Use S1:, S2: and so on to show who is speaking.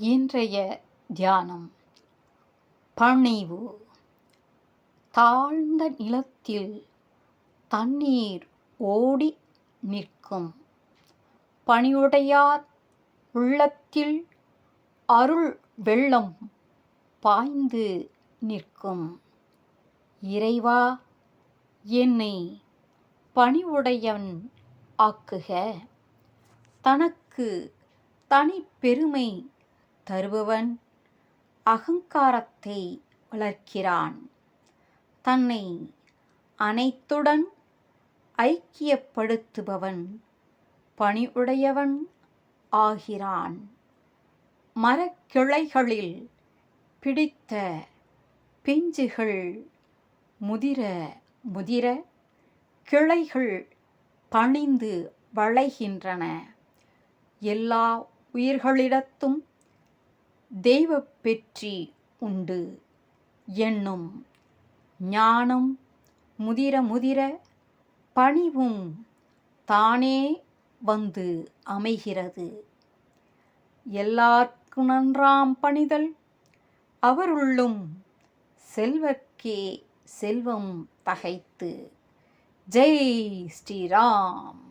S1: இன்றைய தியானம். பணிவு. தாழ்ந்த நிலத்தில் தண்ணீர் ஓடி நிற்கும். பணியுடையார் உள்ளத்தில் அருள் வெள்ளம் பாய்ந்து நிற்கும். இறைவா என்னை பணிவுடையவன் ஆக்குக. தனக்கு தனிப்பெருமை தருபவன் அகங்காரத்தை வளர்க்கிறான். தன்னை அனைத்துடன் ஐக்கியப்படுத்துபவன் பணிவுடையவன் ஆகிறான். மரக்கிளைகளில் பிடித்த பிஞ்சுகள் முதிர முதிர கிளைகள் பணிந்து வளைகின்றன. எல்லா உயிர்களிடத்தும் தெய்வ பெற்றி உண்டு. என்னும் ஞானம் முதிர முதிர பணிவும் தானே வந்து அமைகிறது. எல்லார்க்கு நன்றாம் பணிதல் அவருள்ளும் செல்வர்க்கே செல்வம் தகைத்து. ஜெய் ஸ்ரீராம்.